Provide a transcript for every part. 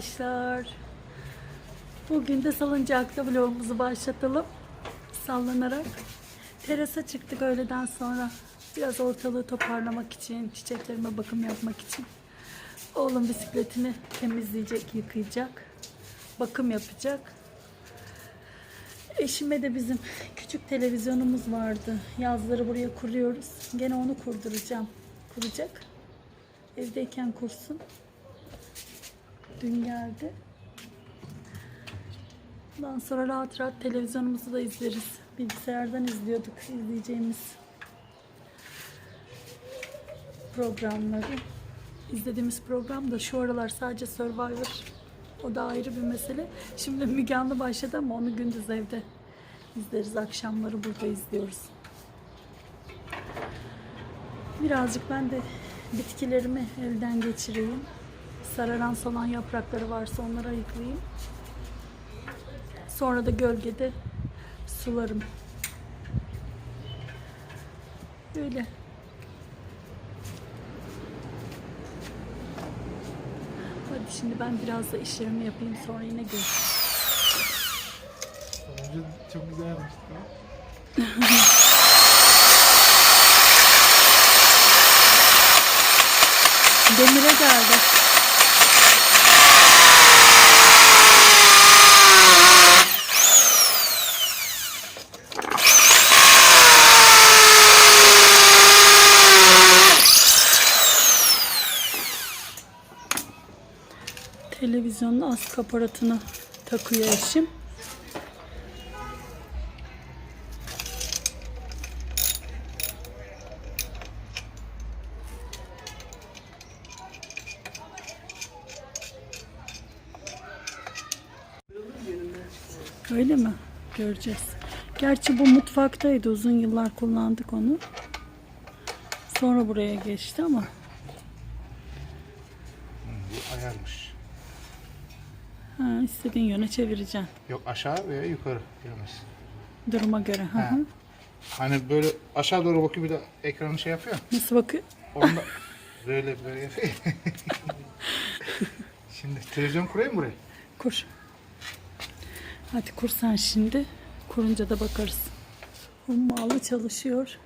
arkadaşlar. Bugün de salıncakta vlogumuzu başlatalım. Sallanarak. Terasa çıktık öğleden sonra. Biraz ortalığı toparlamak için, çiçeklerime bakım yapmak için. Oğlum bisikletini temizleyecek, yıkayacak. Bakım yapacak. Eşime de bizim küçük televizyonumuz vardı. Yazları buraya kuruyoruz. Gene onu kurduracağım. Kuracak. Evdeyken kursun. Dün geldi. Ondan sonra rahat rahat televizyonumuzu da izleriz. Bilgisayardan izliyorduk izleyeceğimiz programları. İzlediğimiz program da şu aralar sadece Survivor. O da ayrı bir mesele. Şimdi Müge Anlı başladı ama onu gündüz evde izleriz. Akşamları burada izliyoruz. Birazcık ben de bitkilerimi elden geçireyim. Sararan solan yaprakları varsa onları ayıklayayım. Sonra da gölgede sularım. Böyle. Hadi şimdi ben biraz da işlerimi yapayım sonra yine görüşürüz. Sonucu çok güzelmiş. Demire geldi. Televizyonun az aparatını takıyor eşim. Öyle mi? Göreceğiz. Gerçi bu mutfaktaydı. Uzun yıllar kullandık onu. Sonra buraya geçti ama Bu ayarmış. ha, istediğin yöne çevireceksin. Yok aşağı veya yukarı yalnız. Duruma göre. Hı Ha. hı. Hani böyle aşağı doğru bakıyor bir de ekranı şey yapıyor. Nasıl bakıyor? Onda böyle böyle yapıyor. Şimdi televizyon kurayım mı buraya. Kur. Hadi kur sen şimdi. Kurunca da bakarız. Hummalı çalışıyor.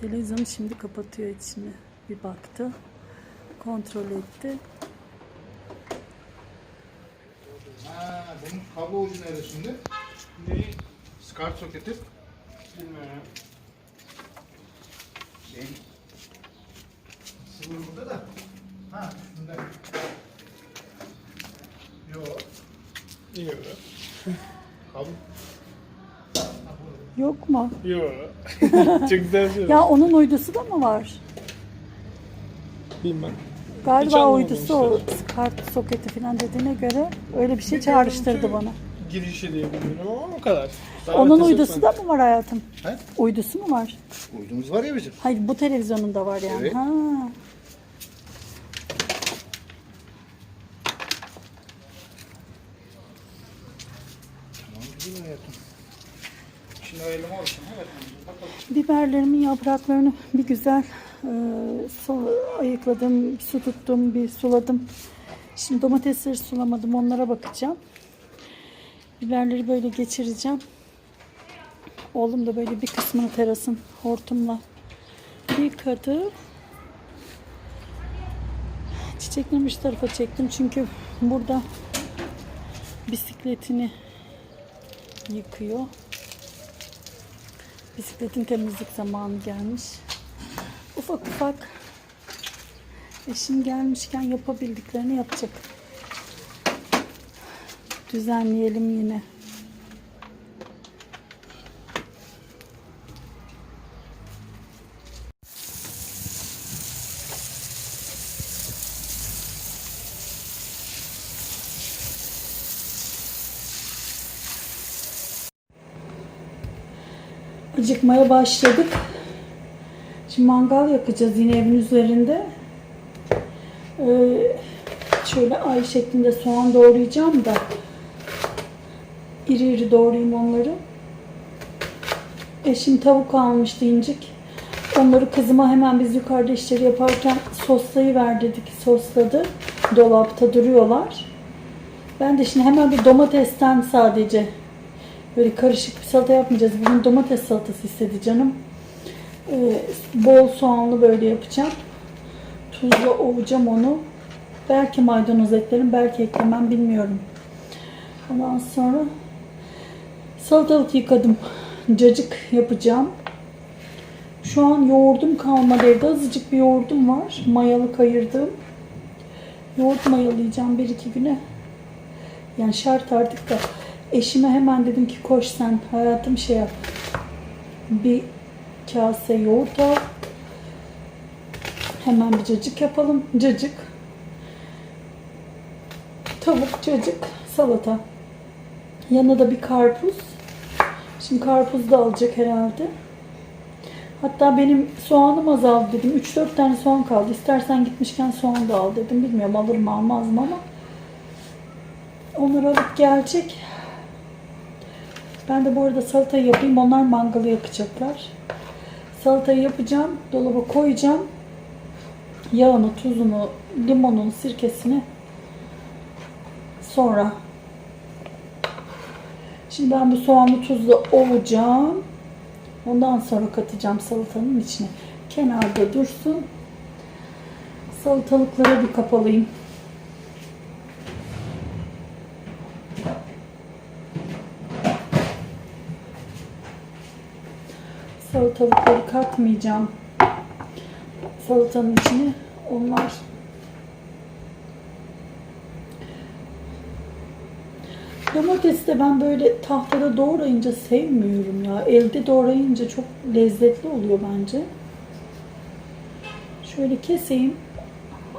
Televizyonu şimdi kapatıyor içine. Bir baktı. Kontrol etti. Bunun kablo ucu nerede şimdi? Ne? SCART soketi. Bilmiyorum. Şey. Sıvır burada da. Ha, şunda. Yok. Yok. Kablo. Yok mu? Yok. Çok güzel şey. Ya onun uydusu da mı var? Bilmem. Galiba anlamadım uydusu o kart soketi falan dediğine göre öyle bir şey çağrıştırdı bana. Girişi diye bilmiyorum ama o kadar. Daha Onun ötesi uydusu da mı var hayatım? He? Uydusu mu var? Uydumuz var ya bizim. Hayır bu televizyonun da var yani. Evet. Ha. Tamam güzel hayatım. Şimdi ayarlama olsun. Evet. Bakalım. Biberlerimin yapraklarını bir güzel ayıkladım, su tuttum, bir suladım. Şimdi domatesleri sulamadım, onlara bakacağım. Biberleri böyle geçireceğim. Oğlum da böyle bir kısmını terasın hortumla yıkadı. Çiçeklerimi şu tarafa çektim çünkü burada bisikletini yıkıyor. Bisikletin temizlik zamanı gelmiş. Ufak ufak eşim gelmişken yapabildiklerini yapacak. Düzenleyelim yine. Acıkmaya başladık. Şimdi mangal yakacağız yine evin üzerinde. Ee, şöyle ay şeklinde soğan doğrayacağım da iri iri doğrayayım onları. Eşim tavuk almıştı incik. Onları kızıma hemen biz yukarıda işleri yaparken soslayıver dedik. Sosladı. Dolapta duruyorlar. Ben de şimdi hemen bir domatesten sadece böyle karışık bir salata yapmayacağız. Bugün domates salatası istedi canım. Ee, bol soğanlı böyle yapacağım. Tuzla ovacağım onu. Belki maydanoz eklerim, belki eklemem bilmiyorum. Ondan sonra salatalık yıkadım. Cacık yapacağım. Şu an yoğurdum kalmadı evde. Azıcık bir yoğurdum var. Mayalı kayırdım. Yoğurt mayalayacağım bir iki güne. Yani şart artık da eşime hemen dedim ki koş sen hayatım şey yap. Bir kase yoğurt al. Hemen bir cacık yapalım. Cacık. Tavuk, cacık, salata. Yanına da bir karpuz. Şimdi karpuz da alacak herhalde. Hatta benim soğanım azaldı dedim. 3-4 tane soğan kaldı. İstersen gitmişken soğan da al dedim. Bilmiyorum alır mı almaz mı ama. Onları alıp gelecek. Ben de bu arada salatayı yapayım. Onlar mangalı yakacaklar. Salatayı yapacağım. Dolaba koyacağım. Yağını, tuzunu, limonun, sirkesini sonra. Şimdi ben bu soğanlı tuzla ovacağım. Ondan sonra katacağım salatanın içine. Kenarda dursun. Salatalıklara bir kapalayayım. Salatalıkları katmayacağım. Salatanın içine. Onlar Domatesi de ben böyle tahtada doğrayınca sevmiyorum ya. Elde doğrayınca çok lezzetli oluyor bence. Şöyle keseyim.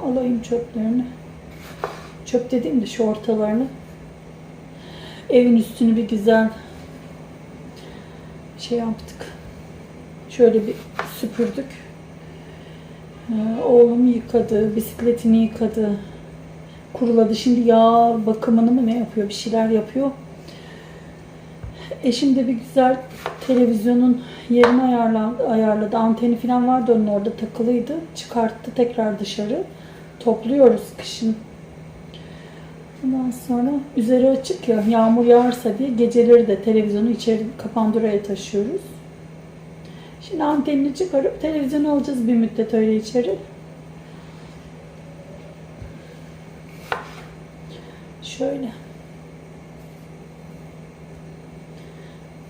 Alayım çöplerini. Çöp dediğim de şu ortalarını. Evin üstünü bir güzel şey yaptık. Şöyle bir süpürdük. Ee, oğlum yıkadı, bisikletini yıkadı kuruladı. Şimdi yağ bakımını mı ne yapıyor? Bir şeyler yapıyor. Eşim de bir güzel televizyonun yerini ayarladı. ayarladı. Anteni falan vardı onun orada takılıydı. Çıkarttı tekrar dışarı. Topluyoruz kışın. Ondan sonra üzeri açık ya yağmur yağarsa diye geceleri de televizyonu içeri kapandıraya taşıyoruz. Şimdi antenini çıkarıp televizyonu alacağız bir müddet öyle içeri. Şöyle.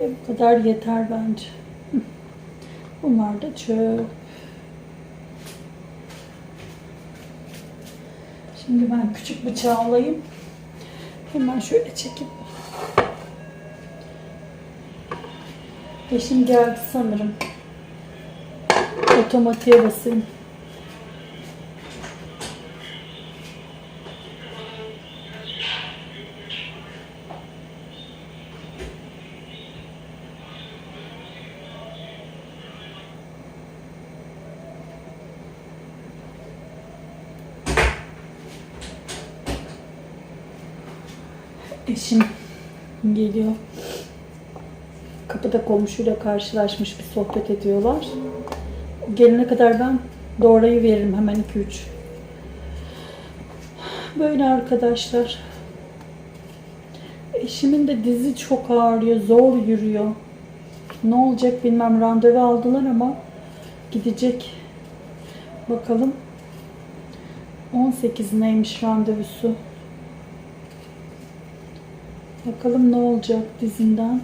Ve bu kadar yeter bence. Bunlar da çöp. Şimdi ben küçük bıçağı alayım. Hemen şöyle çekip. Eşim geldi sanırım. Otomatiğe basayım. Eşim geliyor. Kapıda komşuyla karşılaşmış bir sohbet ediyorlar. Gelene kadar ben doğrayı veririm hemen 2-3. Böyle arkadaşlar. Eşimin de dizi çok ağrıyor, zor yürüyor. Ne olacak bilmem randevu aldılar ama gidecek. Bakalım 18 neymiş randevusu. Bakalım ne olacak dizinden.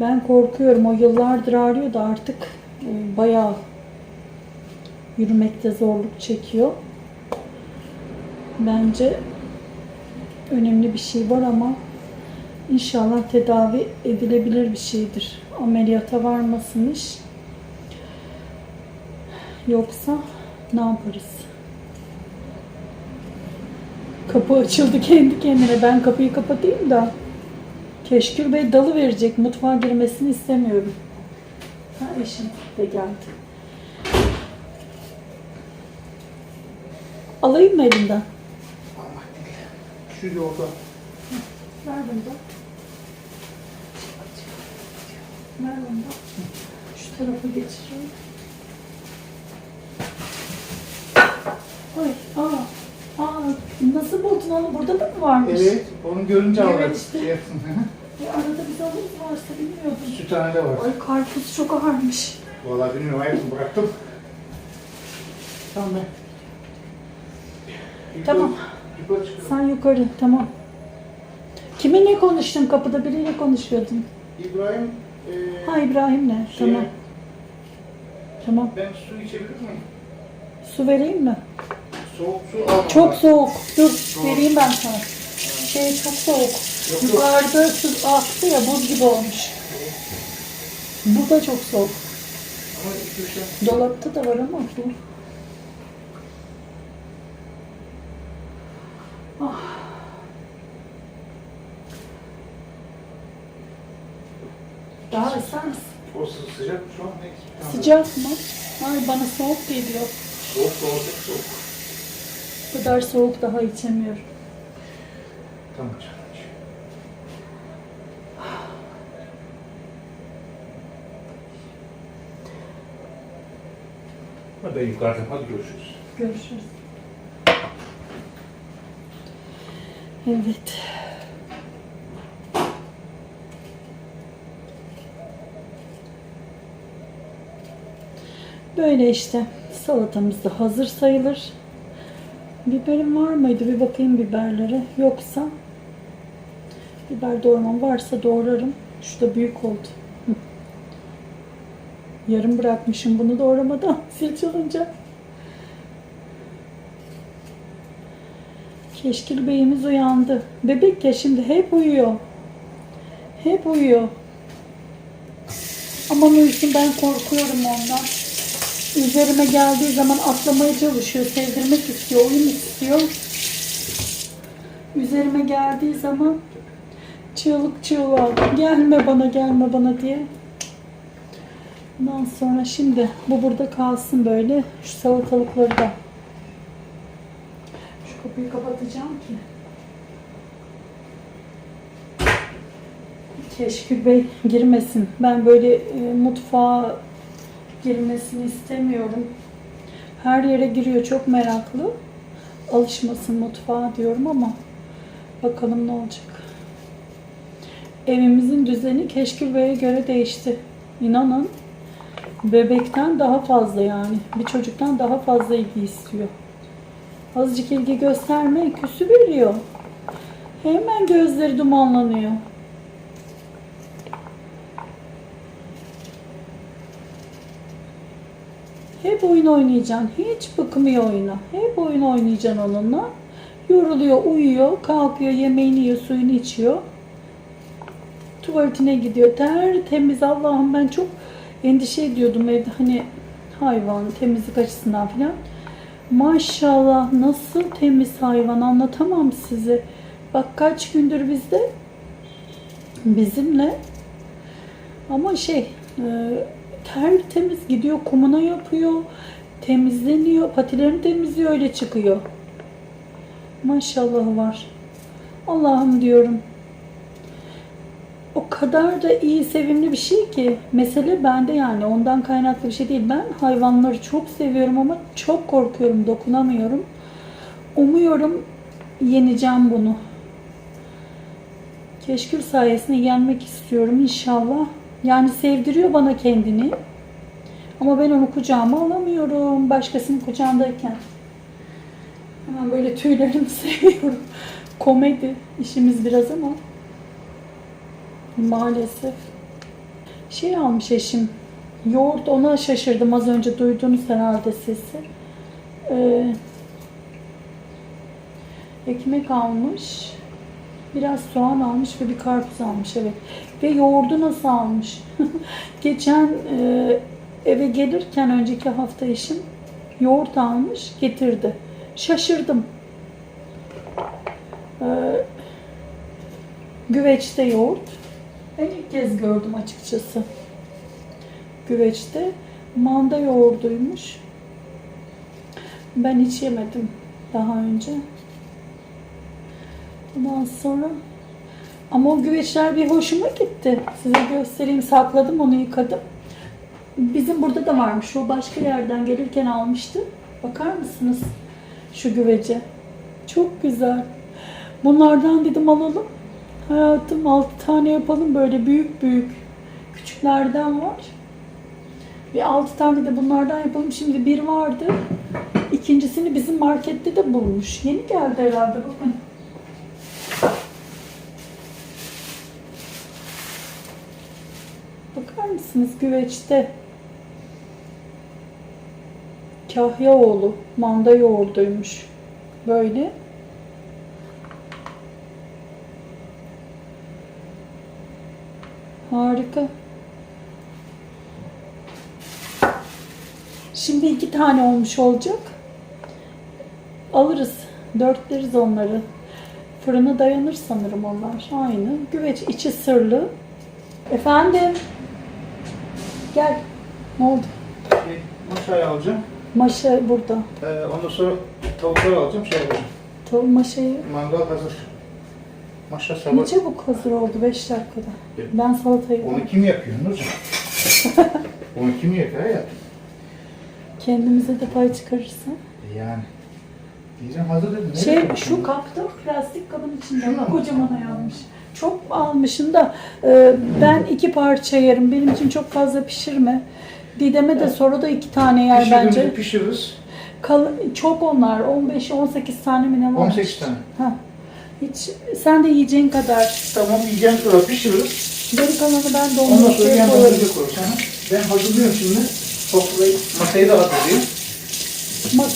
Ben korkuyorum. O yıllardır ağrıyor da artık bayağı yürümekte zorluk çekiyor. Bence önemli bir şey var ama inşallah tedavi edilebilir bir şeydir. Ameliyata varmasın iş. Yoksa ne yaparız? Kapı açıldı kendi kendine. Ben kapıyı kapatayım da. Keşkül Bey dalı verecek. Mutfağa girmesini istemiyorum. Ha eşim de geldi. Alayım mı elinden? Şu yolda. Ver bunu da. Ver. Şu tarafa geçireyim. Ay, aa. Nasıl buldun onu? Burada da mı varmış? Evet, onu görünce Evet, aldım. işte. E, arada bir alırız varsa bilmiyordum. Süthanede var. Ay karpuz çok ağırmış. Vallahi bilmiyorum, hayatım bıraktım. Tamam ben. Yukarı- Tamam. Yukarı çıkıyorum. Sen yukarı tamam. Kiminle konuştun kapıda biriyle konuşuyordun. İbrahim, eee Ha İbrahim'le. şey, Tamam. Tamam. ben su içebilir miyim? Su vereyim mi? Soğuk su almam. Çok soğuk. Dur Soğuk. vereyim ben sana. Şey çok soğuk. Yok, yok. Su aktı ya buz gibi olmuş. Bu da çok soğuk. Dolapta da var ama bu. Ah. Daha ister misin? O sı- sıcak şu an ne? Sıcak mı? Ay bana soğuk geliyor. Soğuk soğuk soğuk. Bu kadar soğuk daha içemiyorum. Tamam Hadi yukarıda, hadi görüşürüz. Görüşürüz. Evet. Böyle işte salatamız da hazır sayılır. Biberim var mıydı? Bir bakayım biberlere. Yoksa biber doğramam varsa doğrarım. Şu da büyük oldu. Yarım bırakmışım bunu doğramadan zil çalınca. Keşkil beyimiz uyandı. Bebek ya şimdi hep uyuyor. Hep uyuyor. Aman uyusun ben korkuyorum ondan. Üzerime geldiği zaman atlamaya çalışıyor. Sevdirmek istiyor. Oyun istiyor. Üzerime geldiği zaman çığlık çığlığa gelme bana gelme bana diye. Ondan sonra şimdi bu burada kalsın böyle. Şu salatalıkları da şu kapıyı kapatacağım ki. Keşkül Bey girmesin. Ben böyle e, mutfağa girmesini istemiyorum. Her yere giriyor. Çok meraklı. Alışmasın mutfağa diyorum ama bakalım ne olacak. Evimizin düzeni Keşkül Bey'e göre değişti. İnanın bebekten daha fazla yani. Bir çocuktan daha fazla ilgi istiyor. Azıcık ilgi gösterme küsü veriyor. Hemen gözleri dumanlanıyor. Hep oyun oynayacaksın. Hiç bıkmıyor oyuna. Hep oyun oynayacaksın onunla. Yoruluyor, uyuyor, kalkıyor, yemeğini yiyor, suyunu içiyor. Tuvaletine gidiyor. Tertemiz Allah'ım ben çok endişe ediyordum evde hani hayvan temizlik açısından falan. Maşallah nasıl temiz hayvan anlatamam size. Bak kaç gündür bizde bizimle ama şey e, tertemiz gidiyor kumuna yapıyor temizleniyor patilerini temizliyor öyle çıkıyor. Maşallah var. Allah'ım diyorum. O kadar da iyi, sevimli bir şey ki. Mesele bende yani. Ondan kaynaklı bir şey değil. Ben hayvanları çok seviyorum ama çok korkuyorum. Dokunamıyorum. Umuyorum yeneceğim bunu. Keşkül sayesinde yenmek istiyorum inşallah. Yani sevdiriyor bana kendini. Ama ben onu kucağıma alamıyorum. Başkasının kucağındayken. Hemen böyle tüylerimi seviyorum. Komedi işimiz biraz ama. Maalesef. Şey almış eşim. Yoğurt ona şaşırdım az önce duydunuz herhalde sesi. Ee, ekmek almış. Biraz soğan almış ve bir karpuz almış evet. Ve yoğurdu nasıl almış? Geçen e, eve gelirken önceki hafta eşim yoğurt almış getirdi. Şaşırdım. Ee, güveçte yoğurt. Ben ilk kez gördüm açıkçası. Güveçte manda yoğurduymuş. Ben hiç yemedim daha önce. Ondan sonra ama o güveçler bir hoşuma gitti. Size göstereyim. Sakladım onu yıkadım. Bizim burada da varmış. O başka yerden gelirken almıştı. Bakar mısınız şu güvece? Çok güzel. Bunlardan dedim alalım. Hayatım 6 tane yapalım böyle büyük büyük. Küçüklerden var. Bir 6 tane de bunlardan yapalım. Şimdi bir vardı. İkincisini bizim markette de bulmuş. Yeni geldi herhalde bakın. Bakar mısınız güveçte? Kahyaoğlu manda yoğurduymuş. Böyle. Harika. Şimdi iki tane olmuş olacak. Alırız. Dörtleriz onları. Fırına dayanır sanırım onlar. Aynı. Güveç içi sırlı. Efendim. Gel. Ne oldu? Maşayı alacağım. Maşa burada. Ee, ondan sonra tavukları alacağım. Şey alacağım. Tavuğun maşayı Mangal hazır. Maşa ne sabah. çabuk hazır oldu 5 dakikada. Ben salatayı Onu kim yapıyor Nurcan? Onu kim yapıyor ya? kendimize de pay çıkarırsa. Yani. Diyeceğim hazır dedim. Nereye Şey koydun? şu kapta plastik kabın içinde Şuna mı? kocaman ayarmış. Çok almışım da e, ben iki parça yerim. Benim için çok fazla pişirme. Didem'e de sonra da iki tane yer Pişirdiğimizde bence. pişiririz. Kal çok onlar. 15-18 tane mi ne var? 18 tane. Ha. Hiç sen de yiyeceğin kadar. Tamam yiyeceğim kadar pişiririz. Geri kalanı ben Ondan sonra dondurucuya yan koyarım. Ben hazırlıyorum şimdi. Sofrayı, masayı da hazırlayayım. Bak,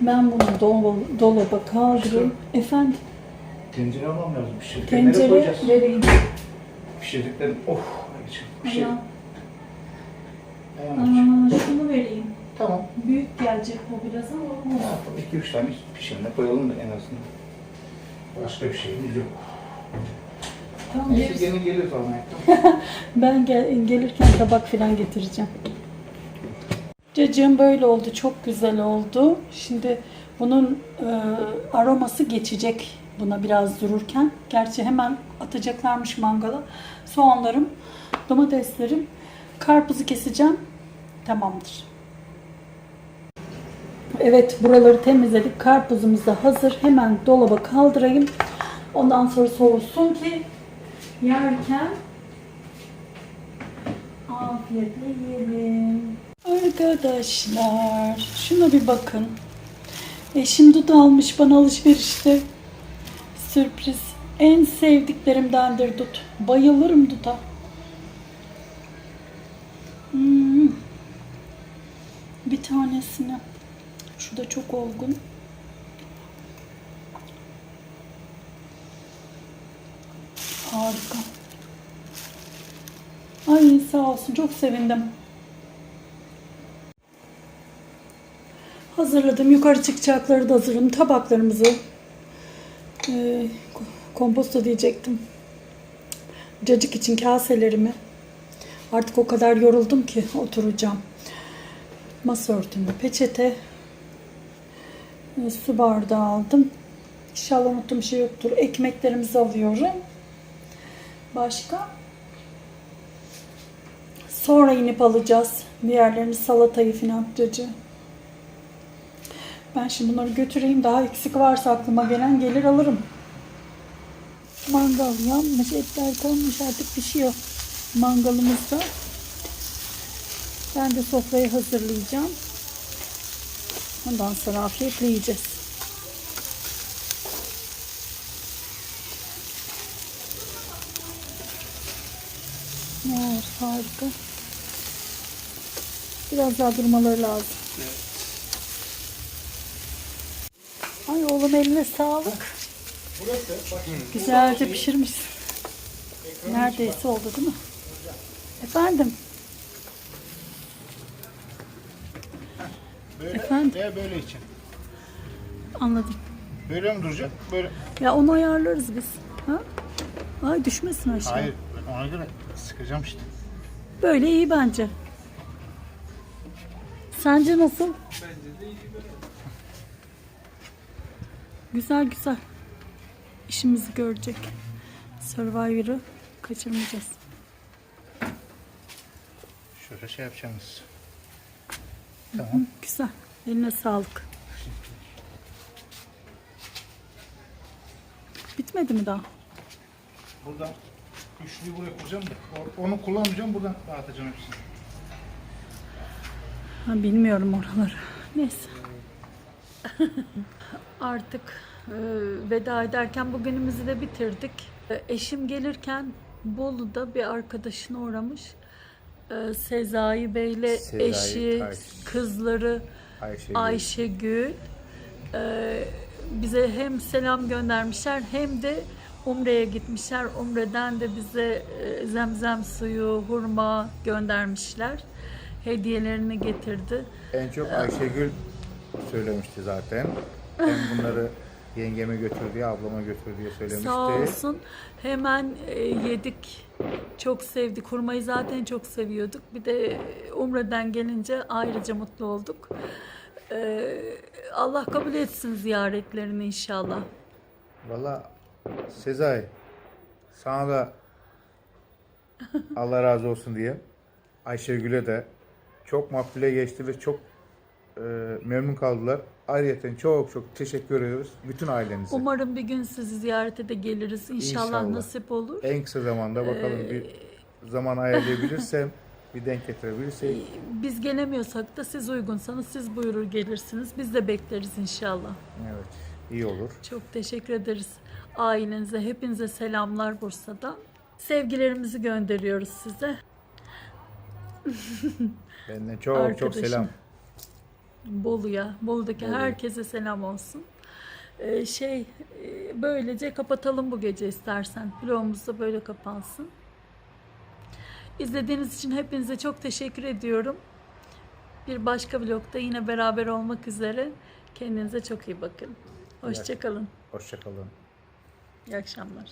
Ben bunu dolaba, dolaba kaldırıyorum. Efendim Tencere almam lazım. Pişirdikleri nereye tencere koyacağız? vereyim. Pişirdiklerim. Oh. Bir şey. Ayağım. Ayağım aç. Aa, şunu vereyim. Tamam. Büyük gelecek bu biraz ama Ne olmaz. yapalım? 2-3 tane pişirme koyalım da en azından. Başka bir şeyimiz yok. Tamam, Neyse gerisi- gene gelir falan. Ben gel- gelirken tabak falan getireceğim. Cacığım böyle oldu. Çok güzel oldu. Şimdi bunun e, aroması geçecek buna biraz dururken. Gerçi hemen atacaklarmış mangala. Soğanlarım, domateslerim, karpuzu keseceğim. Tamamdır. Evet buraları temizledik. Karpuzumuz da hazır. Hemen dolaba kaldırayım. Ondan sonra soğusun ki yerken Afiyetle yiyelim. Arkadaşlar şuna bir bakın. Eşim dut almış bana alışverişte. Sürpriz. En sevdiklerimdendir dut. Bayılırım duta. Hmm. Bir tanesini. Şu da çok olgun. Harika. Ay sağ olsun çok sevindim. Hazırladım. Yukarı çıkacakları da hazırladım. Tabaklarımızı e, ko- komposto diyecektim. Cacık için kaselerimi. Artık o kadar yoruldum ki oturacağım. Masa örtümü, peçete, su bardağı aldım. İnşallah unuttuğum bir şey yoktur. Ekmeklerimizi alıyorum. Başka? Sonra inip alacağız. Diğerlerini salatayı falan cacı. Ben şimdi bunları götüreyim. Daha eksik varsa aklıma gelen gelir alırım. Mangal yanmış. Etler konmuş artık pişiyor. Mangalımızda. Ben de sofrayı hazırlayacağım. Ondan sonra afiyetle yiyeceğiz. Evet, harika. Biraz daha durmaları lazım. Ay oğlum eline sağlık. Güzelce pişirmişsin. Neredeyse oldu değil mi? Efendim? Efendim? veya böyle için. Anladım. Böyle mi duracak? Böyle. Ya onu ayarlarız biz. Ha? Ay düşmesin aşağı. Hayır. Ona göre sıkacağım işte. Böyle iyi bence. Sence nasıl? Bence de iyi böyle. Güzel güzel. İşimizi görecek. Survivor'ı kaçırmayacağız. Şöyle şey yapacaksınız. Tamam. Güzel. Eline sağlık. Bitmedi mi daha? Buradan üçlüyü buraya kuracağım da onu kullanmayacağım buradan dağıtacağım hepsini. Ha, bilmiyorum oraları. Neyse. Artık e, veda ederken bugünümüzü de bitirdik. E, eşim gelirken Bolu'da bir arkadaşına uğramış. E, Sezai Bey'le Sezai eşi, Taş. kızları Ayşe. Ayşegül e, bize hem selam göndermişler hem de Umre'ye gitmişler. Umre'den de bize e, zemzem suyu, hurma göndermişler. Hediyelerini getirdi. En çok Ayşegül söylemişti zaten. Hem bunları yengeme götür diye, ablama götür diye söylemişti. Sağ olsun. Hemen e, yedik. Çok sevdik. Hurmayı zaten çok seviyorduk. Bir de Umre'den gelince ayrıca mutlu olduk. E, Allah kabul etsin ziyaretlerini inşallah. Valla Sezai sana da Allah razı olsun diye Ayşegül'e de çok makbule geçti ve çok e, memnun kaldılar. Ayrıca çok çok teşekkür ediyoruz bütün ailenize. Umarım bir gün sizi ziyarete de geliriz. İnşallah, İnşallah. nasip olur. En kısa zamanda bakalım bir zaman ayarlayabilirsem, bir denk getirebilirsek. Biz gelemiyorsak da siz uygunsanız siz buyurur gelirsiniz. Biz de bekleriz inşallah. Evet, iyi olur. Çok teşekkür ederiz ailenize. Hepinize selamlar Bursa'dan. Sevgilerimizi gönderiyoruz size. Benden çok çok Arkadaşım. selam. Bolu'ya, Bolu'daki Bolu'ya. herkese selam olsun. Ee, şey, e, böylece kapatalım bu gece istersen. Vlogumuz da böyle kapansın. İzlediğiniz için hepinize çok teşekkür ediyorum. Bir başka vlogda yine beraber olmak üzere. Kendinize çok iyi bakın. Hoşçakalın. Hoşçakalın. İyi akşamlar.